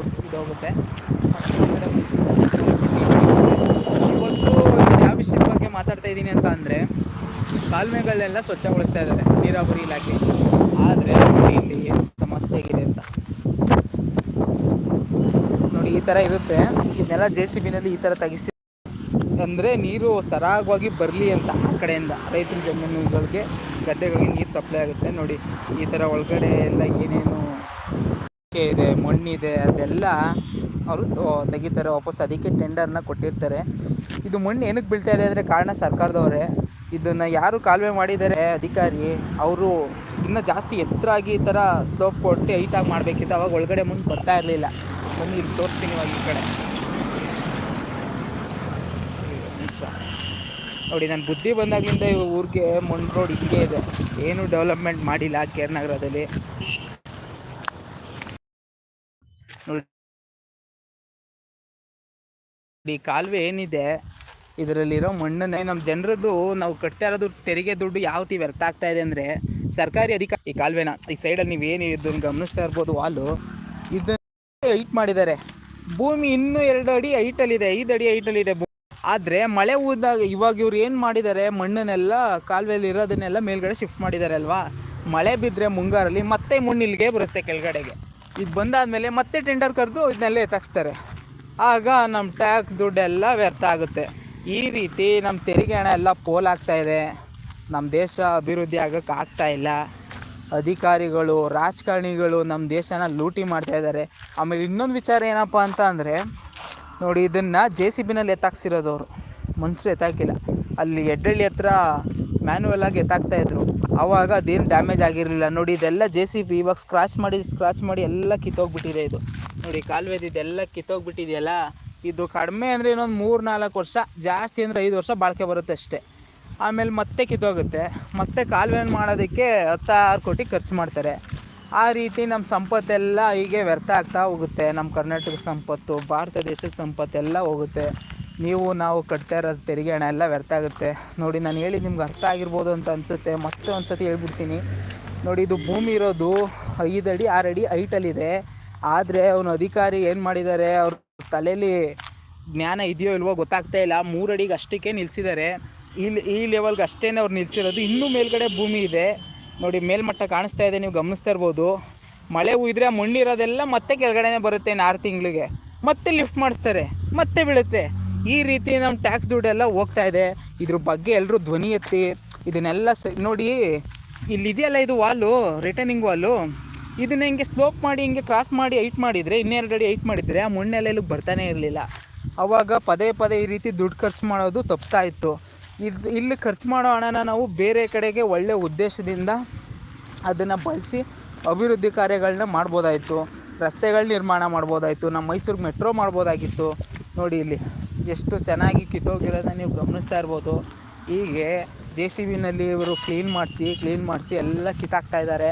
Road ಇವತ್ತು ಯಾವ ವಿಷಯದ ಬಗ್ಗೆ ಮಾತಾಡ್ತಾ ಇದ್ದೀನಿ ಅಂತ ಅಂದರೆ, ಕಾಲುವೆಗಳನ್ನೆಲ್ಲ ಸ್ವಚ್ಛಗೊಳಿಸ್ತಾ ಇದ್ದಾರೆ, ನೀರಾವರಿ ಇಲಾಖೆ. ಆದರೆ ಇಲ್ಲಿ ಏನು ಸಮಸ್ಯೆ ಆಗಿದೆ ಅಂತ? ನೋಡಿ, ಈ ಥರ ಇರುತ್ತೆ. ಇದನ್ನೆಲ್ಲ ಜೆ ಸಿ ಬಿನಲ್ಲಿ ಈ ಥರ ತೆಗಿಸಿ ಅಂದರೆ ನೀರು ಸರಾಗವಾಗಿ ಬರಲಿ ಅಂತ ಆ ಕಡೆಯಿಂದ ರೈತರ ಜಮೀನುಗಳಿಗೆ ಗದ್ದೆಗಳಿಗೆ ನೀರು ಸಪ್ಲೈ ಆಗುತ್ತೆ. ನೋಡಿ, ಈ ಥರ ಒಳಗಡೆ ಎಲ್ಲ ಏನೇನು ಇದೆ ಮಣ್ಣಿದೆ ಅದೆಲ್ಲ ಅವರು ತೆಗಿತಾರೆ. ವಾಪಸ್ ಅದಕ್ಕೆ ಟೆಂಡರ್ನ ಕೊಟ್ಟಿರ್ತಾರೆ. ಇದು ಮಣ್ಣು ಏನಕ್ಕೆ ಬೀಳ್ತಾ ಇದೆ ಅಂದರೆ ಕಾರಣ ಸರ್ಕಾರದವರೇ. ಇದನ್ನು ಯಾರು ಕಾಲುವೆ ಮಾಡಿದ್ದಾರೆ? ಅಧಿಕಾರಿ, ಅವರು ಇನ್ನೂ ಜಾಸ್ತಿ ಎತ್ತರಾಗಿ ಈ ಥರ ಸ್ಲೋಪ್ ಕೊಟ್ಟು ಐಟಾಗಿ ಮಾಡಬೇಕಿತ್ತು. ಅವಾಗ ಒಳಗಡೆ ಮುಂದೆ ಬರ್ತಾ ಇರಲಿಲ್ಲ. ಬನ್ನಿ ಇಲ್ಲಿ ತೋರಿಸ್ತೀನಿ ಇವಾಗ ಈ ಕಡೆ. ನೋಡಿ, ನಾನು ಬುದ್ಧಿ ಬಂದಾಗಿಂದ ಊರಿಗೆ ಮಣ್ಣು ರೋಡ್ ಹಿಂಗೆ ಇದೆ. ಏನು ಡೆವಲಪ್ಮೆಂಟ್ ಮಾಡಿಲ್ಲ ಕೆ ನಗರದಲ್ಲಿ ನೋಡಿ. ಕಾಲುವೆ ಏನಿದೆ, ಇದರಲ್ಲಿರೋ ಮಣ್ಣನ್ನೇ ನಮ್ಮ ಜನರದ್ದು ನಾವು ಕಟ್ತಾ ಇರೋದು ತೆರಿಗೆ ದುಡ್ಡು ಯಾವ ರೀತಿ ವ್ಯರ್ಥ ಆಗ್ತಾ ಇದೆ ಅಂದರೆ ಸರ್ಕಾರಿ ಅಧಿಕಾರಿ ಈ ಕಾಲುವೆನ, ಈ ಸೈಡಲ್ಲಿ ನೀವು ಏನು ಇದನ್ನು ಗಮನಿಸ್ತಾ ಇರ್ಬೋದು ವಾಲು ಇದನ್ನು ಹೈಟ್ ಮಾಡಿದ್ದಾರೆ. ಭೂಮಿ ಇನ್ನೂ ಎರಡು ಅಡಿ ಹೈಟಲ್ಲಿದೆ, ಐದು ಅಡಿ ಹೈಟಲ್ಲಿದೆ ಆದರೆ ಮಳೆ ಊದಾಗ ಇವಾಗ ಇವ್ರು ಏನು ಮಾಡಿದ್ದಾರೆ, ಮಣ್ಣನ್ನೆಲ್ಲ ಕಾಲುವೆಯಲ್ಲಿ ಇರೋದನ್ನೆಲ್ಲ ಮೇಲ್ಗಡೆ ಶಿಫ್ಟ್ ಮಾಡಿದ್ದಾರೆ ಅಲ್ವಾ? ಮಳೆ ಬಿದ್ದರೆ ಮುಂಗಾರಲ್ಲಿ ಮತ್ತೆ ಮಣ್ಣು ಇಲ್ಲಿಗೆ ಬರುತ್ತೆ ಕೆಳಗಡೆಗೆ. ಇದು ಬಂದಾದಮೇಲೆ ಮತ್ತೆ ಟೆಂಡರ್ ಕರೆದು ಇದನ್ನೆಲ್ಲ ಎತ್ತಾಕ್ಸ್ತಾರೆ ಆಗ ನಮ್ಮ ಟ್ಯಾಕ್ಸ್ ದುಡ್ಡೆಲ್ಲ ವ್ಯರ್ಥ ಆಗುತ್ತೆ. ಈ ರೀತಿ ನಮ್ಮ ತೆರಿಗೆ ಹಣ ಎಲ್ಲ ಪೋಲಾಗ್ತಾ ಇದೆ. ನಮ್ಮ ದೇಶ ಅಭಿವೃದ್ಧಿ ಆಗೋಕ್ಕೆ ಆಗ್ತಾ ಇಲ್ಲ. ಅಧಿಕಾರಿಗಳು, ರಾಜಕಾರಣಿಗಳು ನಮ್ಮ ದೇಶನ ಲೂಟಿ ಮಾಡ್ತಾ ಇದ್ದಾರೆ. ಆಮೇಲೆ ಇನ್ನೊಂದು ವಿಚಾರ ಏನಪ್ಪ ಅಂತ ಅಂದರೆ, ನೋಡಿ ಇದನ್ನು ಜೆ ಸಿ ಬಿನಲ್ಲಿ ಎತ್ತಾಕ್ಸಿರೋದವರು ಮನುಷ್ಯರು ಎತ್ತಾಕಿಲ್ಲ. ಅಲ್ಲಿ ಎಡ್ಡಳ್ಳಿ ಹತ್ರ ಮ್ಯಾನ್ಯಲ್ ಆಗಿ ಎತ್ತಾಕ್ತಾ ಇದ್ರು. ಆವಾಗ ಅದೇನು ಡ್ಯಾಮೇಜ್ ಆಗಿರಲಿಲ್ಲ. ನೋಡಿ, ಇದೆಲ್ಲ ಜೆ ಸಿ ಬಿ ಇವಾಗ ಸ್ಕ್ರಾಚ್ ಮಾಡಿ ಸ್ಕ್ರಾಚ್ ಮಾಡಿ ಎಲ್ಲ ಕಿತ್ತೋಗ್ಬಿಟ್ಟಿದೆ ಇದು. ನೋಡಿ ಕಾಲುವೆದು ಇದೆಲ್ಲ ಕಿತ್ತೋಗ್ಬಿಟ್ಟಿದೆಯಲ್ಲ? ಇದು ಕಡಿಮೆ ಅಂದರೆ ಇನ್ನೊಂದು ಮೂರು ನಾಲ್ಕು ವರ್ಷ, ಜಾಸ್ತಿ ಅಂದರೆ ಐದು ವರ್ಷ ಬಾಳಿಕೆ ಬರುತ್ತೆ ಅಷ್ಟೇ. ಆಮೇಲೆ ಮತ್ತೆ ಕಿತ್ತೋಗುತ್ತೆ. ಮತ್ತೆ ಕಾಲುವೆ ಮಾಡೋದಕ್ಕೆ ಹತ್ತಾರು ಕೋಟಿ ಖರ್ಚು ಮಾಡ್ತಾರೆ. ಆ ರೀತಿ ನಮ್ಮ ಸಂಪತ್ತೆಲ್ಲ ಹೀಗೆ ವ್ಯರ್ಥ ಆಗ್ತಾ ಹೋಗುತ್ತೆ. ನಮ್ಮ ಕರ್ನಾಟಕ ಸಂಪತ್ತು, ಭಾರತ ದೇಶದ ಸಂಪತ್ತೆಲ್ಲ ಹೋಗುತ್ತೆ. ನೀವು, ನಾವು ಕಟ್ತಾ ಇರೋ ತೆರಿಗೆ ಹಣ ಎಲ್ಲ ವ್ಯರ್ಥ ಆಗುತ್ತೆ. ನೋಡಿ, ನಾನು ಹೇಳಿ ನಿಮ್ಗೆ ಅರ್ಥ ಆಗಿರ್ಬೋದು ಅಂತ ಅನಿಸುತ್ತೆ. ಮತ್ತೆ ಒಂದು ಸತಿ ಹೇಳ್ಬಿಡ್ತೀನಿ. ನೋಡಿ, ಇದು ಭೂಮಿ ಇರೋದು ಐದು ಅಡಿ ಆರು ಅಡಿ ಹೈಟಲ್ಲಿದೆ. ಆದರೆ ಅವನು ಅಧಿಕಾರಿ ಏನು ಮಾಡಿದ್ದಾರೆ? ಅವ್ರ ತಲೆಯಲ್ಲಿ ಜ್ಞಾನ ಇದೆಯೋ ಇಲ್ವೋ ಗೊತ್ತಾಗ್ತಾ ಇಲ್ಲ. ಮೂರು ಅಡಿಗೆ ಅಷ್ಟಕ್ಕೆ ನಿಲ್ಲಿಸಿದ್ದಾರೆ ಇಲ್ಲಿ ಈ ಲೆವೆಲ್ಗೆ ಅಷ್ಟೇ ಅವ್ರು ನಿಲ್ಲಿಸಿರೋದು ಇನ್ನೂ ಮೇಲ್ಗಡೆ ಭೂಮಿ ಇದೆ. ನೋಡಿ, ಮೇಲ್ಮಟ್ಟ ಕಾಣಿಸ್ತಾ ಇದೆ, ನೀವು ಗಮನಿಸ್ತಾ ಇರ್ಬೋದು. ಮಳೆ ಉಯ್ದರೆ ಮಣ್ಣಿರೋದೆಲ್ಲ ಮತ್ತೆ ಕೆಳಗಡೆನೇ ಬರುತ್ತೆ ಇನ್ನು ಆರು ತಿಂಗಳಿಗೆ. ಮತ್ತೆ ಲಿಫ್ಟ್ ಮಾಡಿಸ್ತಾರೆ. ಮತ್ತೆ ಬೀಳುತ್ತೆ. ಈ ರೀತಿ ನಮ್ಮ ಟ್ಯಾಕ್ಸ್ ದುಡ್ಡೆಲ್ಲ ಹೋಗ್ತಾ ಇದೆ. ಇದ್ರ ಬಗ್ಗೆ ಎಲ್ಲರೂ ಧ್ವನಿ ಎತ್ತಿ, ಇದನ್ನೆಲ್ಲ ಸ, ನೋಡಿ, ಇಲ್ಲಿದೆಯಲ್ಲ ಇದು ವಾಲು ರಿಟರ್ನಿಂಗ್ ವಾಲು ಇದನ್ನ ಹಿಂಗೆ ಸ್ಲೋಪ್ ಮಾಡಿ, ಹಿಂಗೆ ಕ್ರಾಸ್ ಮಾಡಿ ಐಟ್ ಮಾಡಿದರೆ, ಇನ್ನೆರಡು ಅಡಿ ಐಟ್ ಮಾಡಿದರೆ, ಆ ಮಣ್ಣೆಲ್ಲ ಬರ್ತಾನೆ ಇರಲಿಲ್ಲ. ಅವಾಗ ಪದೇ ಪದೇ ಈ ರೀತಿ ದುಡ್ಡು ಖರ್ಚು ಮಾಡೋದು ತಪ್ತಾ ಇತ್ತು. ಇದು, ಇಲ್ಲಿ ಖರ್ಚು ಮಾಡೋ ಹಣನ ನಾವು ಬೇರೆ ಕಡೆಗೆ ಒಳ್ಳೆಯ ಉದ್ದೇಶದಿಂದ ಅದನ್ನು ಬಳಸಿ ಅಭಿವೃದ್ಧಿ ಕಾರ್ಯಗಳನ್ನ ಮಾಡ್ಬೋದಾಯಿತು. ರಸ್ತೆಗಳ ನಿರ್ಮಾಣ ಮಾಡ್ಬೋದಾಯಿತು. ನಮ್ಮ ಮೈಸೂರಿಗೆ ಮೆಟ್ರೋ ಮಾಡ್ಬೋದಾಗಿತ್ತು. ನೋಡಿ ಇಲ್ಲಿ. ಎಷ್ಟು ಚೆನ್ನಾಗಿ ಕಿತ್ತೋಗಿರೋದನ್ನ ನೀವು ಗಮನಿಸ್ತಾ ಇರ್ಬೋದು. ಹೀಗೆ ಜೆ ಸಿ ಬಿನಲ್ಲಿ ಇವರು ಕ್ಲೀನ್ ಮಾಡಿಸಿ ಕ್ಲೀನ್ ಮಾಡಿಸಿ ಎಲ್ಲ ಕಿತ್ತಾಕ್ತಾ ಇದ್ದಾರೆ.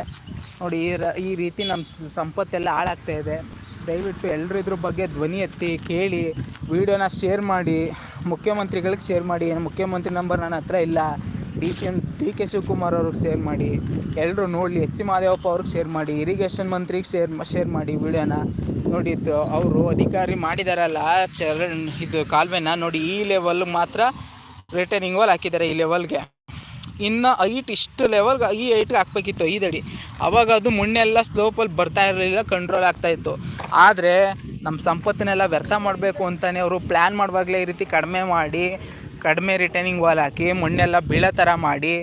ನೋಡಿ, ಈ ರ, ಈ ರೀತಿ ನಮ್ಮ ಸಂಪತ್ತೆಲ್ಲ ಹಾಳಾಗ್ತಾ ಇದೆ. ದಯವಿಟ್ಟು ಎಲ್ಲರೂ ಇದ್ರ ಬಗ್ಗೆ ಧ್ವನಿ ಎತ್ತಿ, ಕೇಳಿ, ವಿಡಿಯೋನ ಶೇರ್ ಮಾಡಿ, ಮುಖ್ಯಮಂತ್ರಿಗಳಿಗೆ ಶೇರ್ ಮಾಡಿ, ಮುಖ್ಯಮಂತ್ರಿ ನಂಬರ್ ನನ್ನ ಹತ್ರ ಇಲ್ಲ. D C M D K Shivakumar ಅವ್ರಿಗೆ ಶೇರ್ ಮಾಡಿ ಎಲ್ಲರೂ ನೋಡಲಿ, ಎಚ್ ಸಿ ಮಹದೇವಪ್ಪ ಅವ್ರಿಗೆ ಶೇರ್ ಮಾಡಿ ಇರಿಗೇಷನ್ ಮಂತ್ರಿಗೆ ಶೇರ್ ಶೇರ್ ಮಾಡಿ ವಿಡಿಯೋನ ನೋಡಿ ಅವರು ಅಧಿಕಾರಿ ಮಾಡಿದಾರಲ್ಲ ಚರಣ್ ಇದು ಕಾಲುವೆನ ನೋಡಿ ಈ ಲೆವೆಲ್ಗೆ ಮಾತ್ರ ರಿಟರ್ನಿಂಗ್ ವಾಲ್ ಹಾಕಿದ್ದಾರೆ ಈ ಲೆವೆಲ್ಗೆ ಇನ್ನು ಐಟ್ ಇಷ್ಟು ಲೆವೆಲ್ಗೆ ಈ ಐಟ್ಗೆ ಹಾಕ್ಬೇಕಿತ್ತು ಐದಡಿ. ಅವಾಗ ಅದು ಮುನ್ನೆಲ್ಲ ಸ್ಲೋಪಲ್ಲಿ ಬರ್ತಾ ಇರಲಿಲ್ಲ ಕಂಟ್ರೋಲ್ ಆಗ್ತಾಯಿತ್ತು ಆದರೆ ನಮ್ಮ ಸಂಪತ್ತನ್ನೆಲ್ಲ ವ್ಯರ್ಥ ಮಾಡಬೇಕು ಅಂತಲೇ ಅವರು ಪ್ಲ್ಯಾನ್ ಮಾಡುವಾಗಲೇ ಈ ರೀತಿ ಕಡಿಮೆ ಮಾಡಿ ಕಡಿಮೆ ರಿಟರ್ನಿಂಗ್ ವಾಲ್ ಹಾಕಿ, ಮಣ್ಣೆಲ್ಲ ಬೀಳೋ ಥರ ಮಾಡಿ,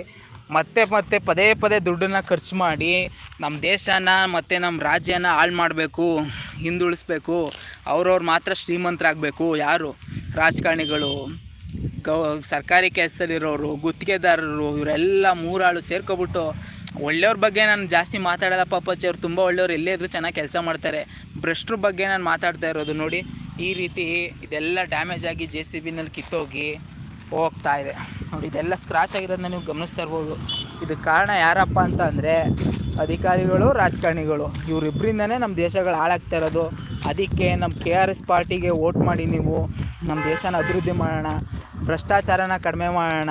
ಮತ್ತೆ ಮತ್ತೆ ಪದೇ ಪದೇ ದುಡ್ಡನ್ನು ಖರ್ಚು ಮಾಡಿ ನಮ್ಮ ದೇಶನ ಮತ್ತು ನಮ್ಮ ರಾಜ್ಯನ ಹಾಳು ಮಾಡಬೇಕು, ಹಿಂದುಳಿಸ್ಬೇಕು, ಅವ್ರವ್ರು ಮಾತ್ರ ಶ್ರೀಮಂತರಾಗಬೇಕು. ಯಾರು? ರಾಜಕಾರಣಿಗಳು, ಗೌ, ಸರ್ಕಾರಿ ಕೆಲಸದಲ್ಲಿರೋರು, ಗುತ್ತಿಗೆದಾರರು, ಇವರೆಲ್ಲ ಮೂರಾಳು ಸೇರ್ಕೊಬಿಟ್ಟು, ಒಳ್ಳೆಯವ್ರ ಬಗ್ಗೆ ನಾನು ಜಾಸ್ತಿ ಮಾತಾಡೋದ ಪಾಪಚ್ಚಿ ಅವ್ರು ತುಂಬ ಒಳ್ಳೆಯವ್ರು, ಎಲ್ಲೇ ಇದ್ರೂ ಚೆನ್ನಾಗಿ ಕೆಲಸ ಮಾಡ್ತಾರೆ. ಭ್ರಷ್ಟ್ರ ಬಗ್ಗೆ ನಾನು ಮಾತಾಡ್ತಾ ಇರೋದು ನೋಡಿ, ಈ ರೀತಿ ಇದೆಲ್ಲ ಡ್ಯಾಮೇಜ್ ಆಗಿ ಜೆ ಸಿ ಬಿನಲ್ಲಿ ಕಿತ್ತೋಗಿ ಹೋಗ್ತಾ ಇದೆ. ನೋಡಿ, ಇದೆಲ್ಲ ಸ್ಕ್ರಾಚ್ ಆಗಿರೋದನ್ನ ನೀವು ಗಮನಿಸ್ತಾ ಇರ್ಬೋದು. ಇದಕ್ಕೆ ಕಾರಣ ಯಾರಪ್ಪ ಅಂತ ಅಂದರೆ, ಅಧಿಕಾರಿಗಳು, ರಾಜಕಾರಣಿಗಳು. ಇವರಿಬ್ಬರಿಂದನೇ ನಮ್ಮ ದೇಶಗಳು ಹಾಳಾಗ್ತಾ ಇರೋದು. ಅದಕ್ಕೆ ನಮ್ಮ ಕೆ ಆರ್ ಎಸ್ ಪಾರ್ಟಿಗೆ ವೋಟ್ ಮಾಡಿ ನೀವು ನಮ್ಮ ದೇಶನ ಅಭಿವೃದ್ಧಿ ಮಾಡೋಣ, ಭ್ರಷ್ಟಾಚಾರನ ಕಡಿಮೆ ಮಾಡೋಣ.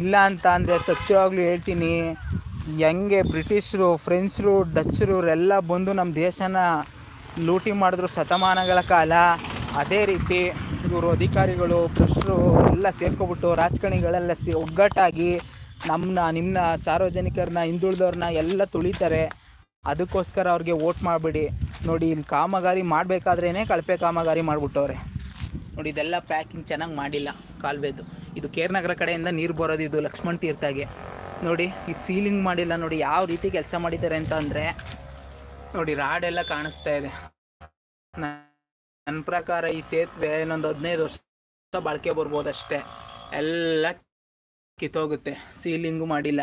ಇಲ್ಲ ಅಂತ ಅಂದರೆ ಸತ್ಯವಾಗ್ಲೂ ಹೇಳ್ತೀನಿ ಹೆಂಗೆ ಬ್ರಿಟಿಷರು, ಫ್ರೆಂಚ್ರು, ಡಚ್ರು ಇವರೆಲ್ಲ ಬಂದು ನಮ್ಮ ದೇಶನ ಲೂಟಿ ಮಾಡಿದ್ರು ಶತಮಾನಗಳ ಕಾಲ. ಅದೇ ರೀತಿ ಇವರು ಅಧಿಕಾರಿಗಳು ಭ್ರಷ್ಟರು ಎಲ್ಲ ಸೇರ್ಕೊಬಿಟ್ಟು ರಾಜಕಾರಣಿಗಳೆಲ್ಲ ಸಿ ಒಗ್ಗಟ್ಟಾಗಿ ನಮ್ಮನ್ನ ನಿಮ್ಮನ್ನ ಸಾರ್ವಜನಿಕರನ್ನ, ಹಿಂದುಳಿದವ್ರನ್ನ ಎಲ್ಲ ತುಳಿತಾರೆ. ಅದಕ್ಕೋಸ್ಕರ ಅವ್ರಿಗೆ ವೋಟ್ ಮಾಡಿಬಿಡಿ. ನೋಡಿ, ಇಲ್ಲಿ ಕಾಮಗಾರಿ ಮಾಡಬೇಕಾದ್ರೇ ಕಳಪೆ ಕಾಮಗಾರಿ ಮಾಡಿಬಿಟ್ಟವ್ರೆ. ನೋಡಿ, ಇದೆಲ್ಲ ಪ್ಯಾಕಿಂಗ್ ಚೆನ್ನಾಗಿ ಮಾಡಿಲ್ಲ ಕಾಲುವೆದು. ಇದು ಕೇರ್ನಗರ ಕಡೆಯಿಂದ ನೀರು ಬರೋದು ಇದು ಲಕ್ಷ್ಮಣ್ ತೀರ್ಥಗೆ ನೋಡಿ ಇದು ಸೀಲಿಂಗ್ ಮಾಡಿಲ್ಲ ನೋಡಿ, ಯಾವ ರೀತಿ ಕೆಲಸ ಮಾಡಿದ್ದಾರೆ ಅಂತ ನೋಡಿ, ರಾಡೆಲ್ಲ ಕಾಣಿಸ್ತಾ ಇದೆ. ನನ್ನ ಪ್ರಕಾರ ಈ ಸೇತುವೆ ಇನ್ನೊಂದು ಹದಿನೈದು ವರ್ಷ ಬಾಳಿಕೆ ಬರ್ಬೋದು ಅಷ್ಟೇ ಎಲ್ಲ ಕಿತ್ತೋಗುತ್ತೆ. ಸೀಲಿಂಗು ಮಾಡಿಲ್ಲ.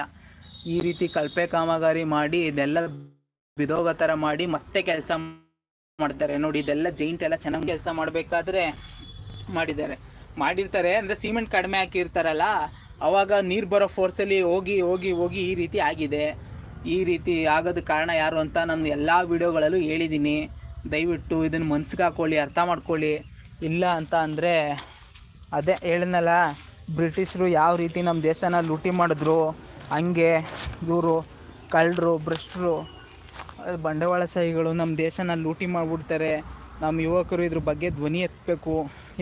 ಈ ರೀತಿ ಕಳಪೆ ಕಾಮಗಾರಿ ಮಾಡಿ, ಇದೆಲ್ಲ ಬಿದೋಗೋ ಥರ ಮಾಡಿ ಮತ್ತೆ ಕೆಲಸ ಮಾಡ್ತಾರೆ. ನೋಡಿ, ಇದೆಲ್ಲ ಜೈಂಟ್ ಎಲ್ಲ ಚೆನ್ನಾಗಿ ಕೆಲಸ ಮಾಡಬೇಕಾದ್ರೆ ಮಾಡಿದ್ದಾರೆ. ಮಾಡಿರ್ತಾರೆ ಅಂದರೆ ಸಿಮೆಂಟ್ ಕಡಿಮೆ ಹಾಕಿರ್ತಾರಲ್ಲ, ಅವಾಗ ನೀರು ಬರೋ ಫೋರ್ಸಲ್ಲಿ ಹೋಗಿ ಹೋಗಿ ಹೋಗಿ ಈ ರೀತಿ ಆಗಿದೆ. ಈ ರೀತಿ ಆಗೋದು ಕಾರಣ ಯಾರು ಅಂತ ನಾನು ಎಲ್ಲ ವೀಡಿಯೋಗಳಲ್ಲೂ ಹೇಳಿದ್ದೀನಿ. ದಯವಿಟ್ಟು ಇದನ್ನು ಮನ್ಸಿಗೆ ಹಾಕ್ಕೊಳ್ಳಿ ಅರ್ಥ ಮಾಡ್ಕೊಳ್ಳಿ. ಇಲ್ಲ ಅಂತ ಅಂದರೆ ಅದೇ ಹೇಳಿದ್ನಲ್ಲ, ಬ್ರಿಟಿಷರು ಯಾವ ರೀತಿ ನಮ್ಮ ದೇಶನ ಲೂಟಿ ಮಾಡಿದ್ರು, ಹಂಗೆ ಇವರು ಕಳ್ಳರು, ಭ್ರಷ್ಟರು ಬಂಡವಾಳಶಾಹಿಗಳು ನಮ್ಮ ದೇಶನ ಲೂಟಿ ಮಾಡಿಬಿಡ್ತಾರೆ. ನಮ್ಮ ಯುವಕರು ಇದ್ರ ಬಗ್ಗೆ ಧ್ವನಿ ಎತ್ತಬೇಕು.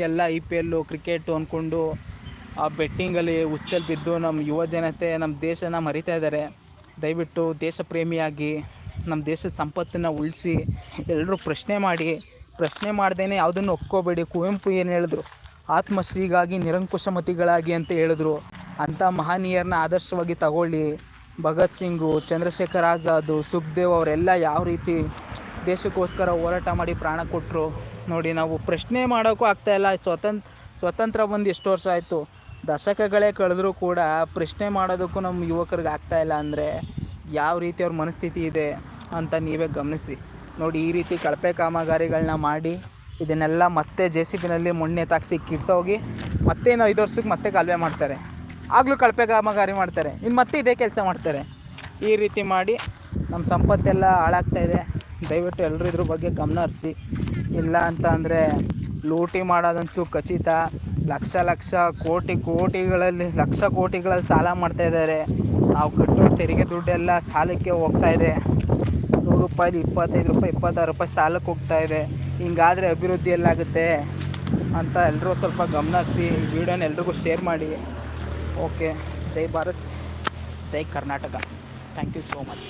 ಎಲ್ಲ ಐ ಪಿ ಎಲ್ಲು ಕ್ರಿಕೆಟು ಅಂದ್ಕೊಂಡು ಆ ಬೆಟ್ಟಿಂಗಲ್ಲಿ ಹುಚ್ಚಲ್ಲಿ ಬಿದ್ದು ನಮ್ಮ ಯುವ ಜನತೆ ನಮ್ಮ ದೇಶನ ಮರಿತಾ ಇದ್ದಾರೆ. ದಯವಿಟ್ಟು ದೇಶ ಪ್ರೇಮಿಯಾಗಿ ನಮ್ಮ ದೇಶದ ಸಂಪತ್ತನ್ನು ಉಳಿಸಿ ಎಲ್ಲರೂ ಪ್ರಶ್ನೆ ಮಾಡಿ, ಪ್ರಶ್ನೆ ಮಾಡ್ದೇ ಯಾವುದನ್ನು ಒಪ್ಕೋಬೇಡಿ, ಕುವೆಂಪು ಏನು ಹೇಳಿದ್ರು? ಆತ್ಮಶ್ರೀಗಾಗಿ ನಿರಂಕುಶಮತಿಗಳಾಗಿ ಅಂತ ಹೇಳಿದ್ರು. ಅಂಥ ಮಹನೀಯರನ್ನ ಆದರ್ಶವಾಗಿ ತಗೊಳ್ಳಿ. ಭಗತ್ ಸಿಂಗು, ಚಂದ್ರಶೇಖರ್ ಆಜಾದು, ಸುಖದೇವ್ ಅವರೆಲ್ಲ ಯಾವ ರೀತಿ ದೇಶಕ್ಕೋಸ್ಕರ ಹೋರಾಟ ಮಾಡಿ ಪ್ರಾಣ ಕೊಟ್ಟರು ನೋಡಿ, ನಾವು ಪ್ರಶ್ನೆ ಮಾಡೋಕ್ಕೂ ಆಗ್ತಾಯಿಲ್ಲ ಸ್ವತಂತ್ರ ಸ್ವತಂತ್ರ ಬಂದು ಎಷ್ಟು ವರ್ಷ ಆಯಿತು? ದಶಕಗಳೇ ಕಳೆದರೂ ಕೂಡ ಪ್ರಶ್ನೆ ಮಾಡೋದಕ್ಕೂ ನಮ್ಮ ಯುವಕರಿಗೆ ಆಗ್ತಾಯಿಲ್ಲ ಅಂದರೆ ಯಾವ ರೀತಿ ಅವ್ರ ಮನಸ್ಥಿತಿ ಇದೆ ಅಂತ ನೀವೇ ಗಮನಿಸಿ. ನೋಡಿ, ಈ ರೀತಿ ಕಳಪೆ ಕಾಮಗಾರಿಗಳನ್ನ ಮಾಡಿ ಇದನ್ನೆಲ್ಲ ಮತ್ತೆ ಜೆ ಸಿ ಬಿನಲ್ಲಿ ಮೊಣ್ಣೆ ತಾಕ್ಸಿ ಕಿರ್ತೋಗಿ ಮತ್ತೆ ಇನ್ನು ಐದು ವರ್ಷಕ್ಕೆ ಮತ್ತೆ ಕಾಲುವೆ ಮಾಡ್ತಾರೆ. ಆಗಲೂ ಕಳಪೆ ಕಾಮಗಾರಿ ಮಾಡ್ತಾರೆ. ಇನ್ನು ಮತ್ತೆ ಇದೇ ಕೆಲಸ ಮಾಡ್ತಾರೆ. ಈ ರೀತಿ ಮಾಡಿ ನಮ್ಮ ಸಂಪತ್ತೆಲ್ಲ ಹಾಳಾಗ್ತಾ ಇದೆ. ದಯವಿಟ್ಟು ಎಲ್ಲರೂ ಇದ್ರ ಬಗ್ಗೆ ಗಮನ ಹರಿಸಿ. ಇಲ್ಲ ಅಂತ ಅಂದರೆ ಲೂಟಿ ಮಾಡೋದಂತೂ ಖಚಿತ. ಲಕ್ಷ ಲಕ್ಷ ಕೋಟಿ ಕೋಟಿಗಳಲ್ಲಿ ಲಕ್ಷ ಕೋಟಿಗಳಲ್ಲಿ ಸಾಲ ಮಾಡ್ತಾ ಇದ್ದಾರೆ. ನಾವು ಕಟ್ಟೋ ತೆರಿಗೆ ದುಡ್ಡೆಲ್ಲ ಸಾಲಕ್ಕೆ ಹೋಗ್ತಾ ಇದೆ. ನೂರು ರೂಪಾಯಿ, ಇಪ್ಪತ್ತೈದು ರೂಪಾಯಿ, ಇಪ್ಪತ್ತಾರು ರೂಪಾಯಿ ಸಾಲಕ್ಕೆ ಹೋಗ್ತಾ ಇದೆ. ಹಿಂಗಾದರೆ ಅಭಿವೃದ್ಧಿ ಎಲ್ಲಾಗುತ್ತೆ ಅಂತ ಎಲ್ಲರೂ ಸ್ವಲ್ಪ ಗಮನಿಸಿ ವಿಡಿಯೋನ ಎಲ್ರಿಗೂ ಶೇರ್ ಮಾಡಿ. Okay, Jai Bharat, Jai Karnataka. Thank you so much